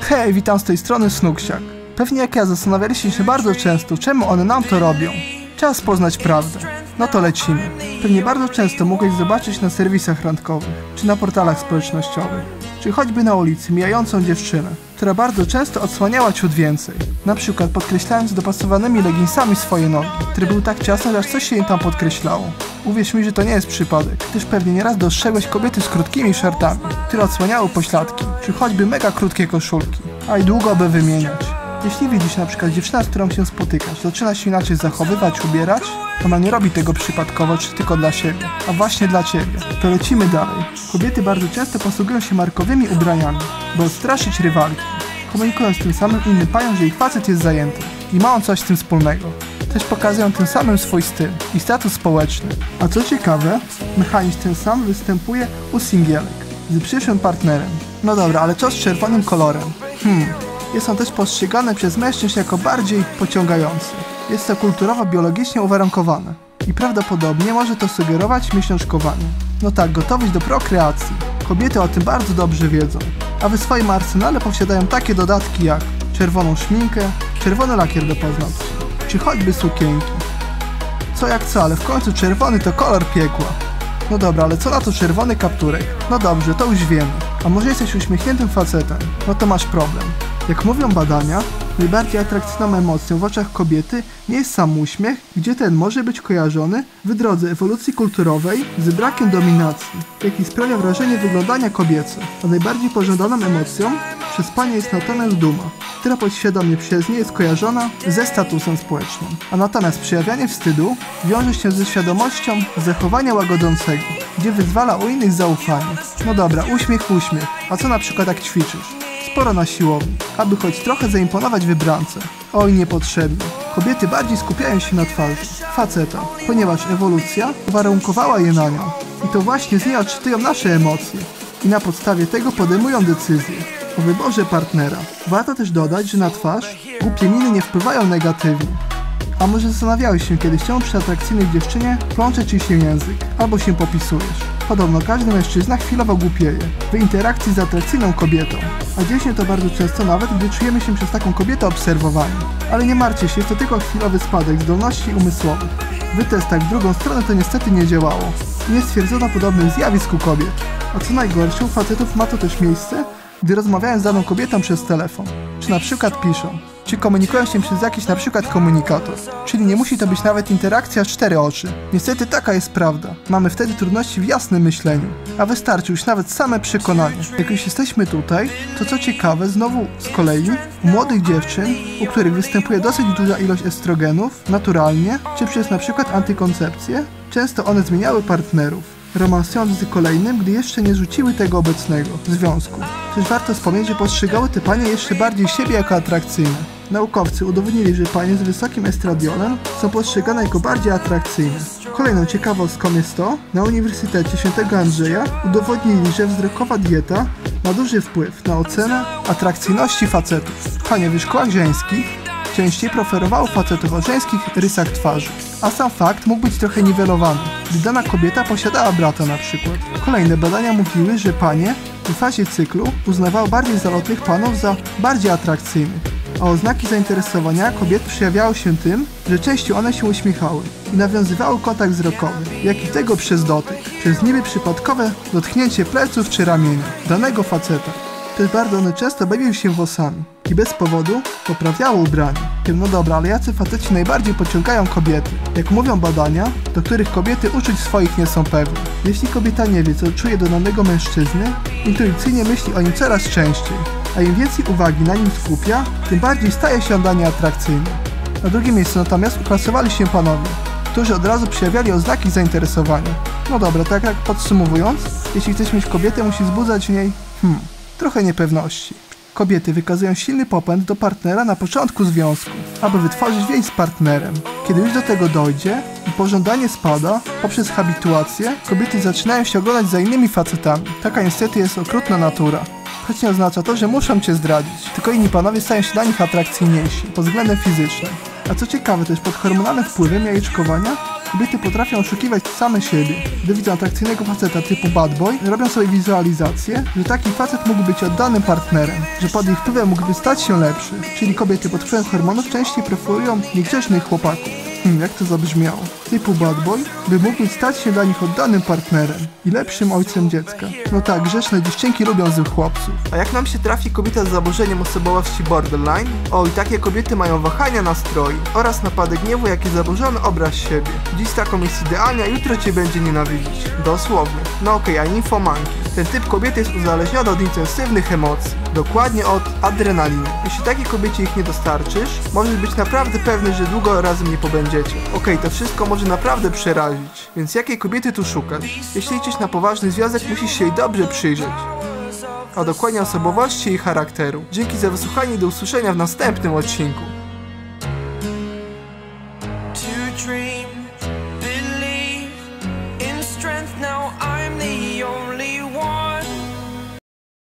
Hej, witam z tej strony Snuksiak. Pewnie jak ja zastanawialiście się bardzo często, czemu one nam to robią. Czas poznać prawdę. No to lecimy. Pewnie bardzo często mogłeś zobaczyć na serwisach randkowych, czy na portalach społecznościowych, czy choćby na ulicy mijającą dziewczynę, która bardzo często odsłaniała ciut więcej. Na przykład podkreślając dopasowanymi leginsami swoje nogi, które były tak ciasne, że aż coś się im tam podkreślało. Uwierz mi, że to nie jest przypadek, gdyż pewnie nieraz dostrzegłeś kobiety z krótkimi szartami, które odsłaniały pośladki, czy choćby mega krótkie koszulki, a i długo by wymieniać. Jeśli widzisz na przykład dziewczynę, z którą się spotykasz, zaczyna się inaczej zachowywać, ubierać, ona nie robi tego przypadkowo, czy tylko dla siebie, a właśnie dla ciebie. To lecimy dalej. Kobiety bardzo często posługują się markowymi ubraniami, by odstraszyć rywalki, komunikując tym samym innym paniom, że ich facet jest zajęty i ma on coś z tym wspólnego. Też pokazują tym samym swój styl i status społeczny. A co ciekawe, mechanizm ten sam występuje u singielek z przyszłym partnerem. No dobra, ale co z czerwonym kolorem? Hmm, jest on też postrzegany przez mężczyzn jako bardziej pociągający. Jest to kulturowo biologicznie uwarunkowane i prawdopodobnie może to sugerować miesiączkowanie. No tak, gotowość do prokreacji. Kobiety o tym bardzo dobrze wiedzą, a w swoim arsenale posiadają takie dodatki jak czerwoną szminkę, czerwony lakier do paznokci, czy choćby sukienki. Co jak co, ale w końcu czerwony to kolor piekła. No dobra, ale co na to czerwony kapturek? No dobrze, to już wiemy. A może jesteś uśmiechniętym facetem? No to masz problem. Jak mówią badania, najbardziej atrakcyjną emocją w oczach kobiety nie jest sam uśmiech, gdzie ten może być kojarzony w drodze ewolucji kulturowej z brakiem dominacji, jaki sprawia wrażenie wyglądania kobiece. A najbardziej pożądaną emocją przez panie jest natomiast duma, która podświadomie przez nie jest kojarzona ze statusem społecznym. A natomiast przejawianie wstydu wiąże się ze świadomością zachowania łagodzącego, gdzie wyzwala u innych zaufanie. No dobra, uśmiech, uśmiech. A co na przykład jak ćwiczysz? Sporo na siłowni, aby choć trochę zaimponować wybrance. Oj, niepotrzebnie. Kobiety bardziej skupiają się na twarzy faceta, ponieważ ewolucja uwarunkowała je na nią. I to właśnie z niej odczytują nasze emocje. I na podstawie tego podejmują decyzje o wyborze partnera. Warto też dodać, że na twarz głupie miny nie wpływają negatywnie. A może zastanawiałeś się kiedyś, czemu przy atrakcyjnej dziewczynie plącze ci się język, albo się popisujesz. Podobno każdy mężczyzna chwilowo głupieje w interakcji z atrakcyjną kobietą, a dzieje się to bardzo często nawet, gdy czujemy się przez taką kobietę obserwowani. Ale nie martwcie się, to tylko chwilowy spadek zdolności umysłowych. W testach w drugą stronę to niestety nie działało. Nie stwierdzono podobnych zjawisk u kobiet. A co najgorsze, u facetów ma to też miejsce, gdy rozmawiają z daną kobietą przez telefon, czy na przykład piszą czy komunikują się przez jakiś na przykład komunikator. Czyli nie musi to być nawet interakcja cztery oczy. Niestety taka jest prawda. Mamy wtedy trudności w jasnym myśleniu, a wystarczy już nawet same przekonanie. Jak już jesteśmy tutaj, to co ciekawe, znowu z kolei u młodych dziewczyn, u których występuje dosyć duża ilość estrogenów, naturalnie, czy przez na przykład antykoncepcję, często one zmieniały partnerów romansując z kolejnym, gdy jeszcze nie rzuciły tego obecnego związku. Też warto wspomnieć, że postrzegały te panie jeszcze bardziej siebie jako atrakcyjne. Naukowcy udowodnili, że panie z wysokim estradionem są postrzegane jako bardziej atrakcyjne. Kolejną ciekawostką jest to, na Uniwersytecie Świętego Andrzeja udowodnili, że wzrokowa dieta ma duży wpływ na ocenę atrakcyjności facetów. Panie w szkołach żeńskich częściej preferowały facetów o żeńskich rysach twarzy, a sam fakt mógł być trochę niwelowany, gdy dana kobieta posiadała brata na przykład. Kolejne badania mówiły, że panie w fazie cyklu uznawały bardziej zalotnych panów za bardziej atrakcyjnych, a oznaki zainteresowania kobiet przejawiały się tym, że częściej one się uśmiechały i nawiązywały kontakt wzrokowy, jak i tego przez dotyk, przez niby przypadkowe dotknięcie pleców czy ramienia danego faceta. Też bardzo one często bawiły się włosami i bez powodu poprawiały ubranie. No dobra, ale jacy faceci najbardziej pociągają kobiety? Jak mówią badania, do których kobiety uczuć swoich nie są pewne. Jeśli kobieta nie wie, co czuje do danego mężczyzny, intuicyjnie myśli o nim coraz częściej, a im więcej uwagi na nim skupia, tym bardziej staje się on dla niej atrakcyjny. Na drugim miejscu natomiast uklasowali się panowie, którzy od razu przejawiali oznaki zainteresowania. No dobra, tak jak podsumowując, jeśli chcesz mieć kobietę, musi wzbudzać w niej, hmm, trochę niepewności. Kobiety wykazują silny popęd do partnera na początku związku, aby wytworzyć więź z partnerem. Kiedy już do tego dojdzie i pożądanie spada, poprzez habituację, kobiety zaczynają się oglądać za innymi facetami. Taka niestety jest okrutna natura. Choć nie oznacza to, że muszą cię zdradzić, tylko inni panowie stają się dla nich atrakcyjniejsi pod względem fizycznym. A co ciekawe, też pod hormonalnym wpływem jajeczkowania Kobiety potrafią oszukiwać same siebie. Gdy widzą atrakcyjnego faceta typu bad boy, robią sobie wizualizację, że taki facet mógł być oddanym partnerem, że pod ich wpływem mógłby stać się lepszy. Czyli kobiety pod wpływem hormonów częściej preferują niegrzecznych chłopaków. Hmm, jak to zabrzmiało? Typu bad boy, by mógł stać się dla nich oddanym partnerem i lepszym ojcem dziecka. No tak, grzeczne dziewczynki lubią złych chłopców. A jak nam się trafi kobieta z zaburzeniem osobowości borderline? Oj, takie kobiety mają wahania nastroju oraz napady gniewu, jak i zaburzony obraz siebie. Dziś taką jest idealnie, a jutro cię będzie nienawidzić. Dosłownie. No okej, a infomanki. Ten typ kobiety jest uzależniony od intensywnych emocji. Dokładnie od adrenaliny. Jeśli takiej kobiecie ich nie dostarczysz, możesz być naprawdę pewny, że długo razem nie pobędziecie. Okej, to wszystko może naprawdę przerazić. Więc jakiej kobiety tu szukasz? Jeśli liczysz na poważny związek, musisz się jej dobrze przyjrzeć. A dokładnie osobowości i charakteru. Dzięki za wysłuchanie i do usłyszenia w następnym odcinku.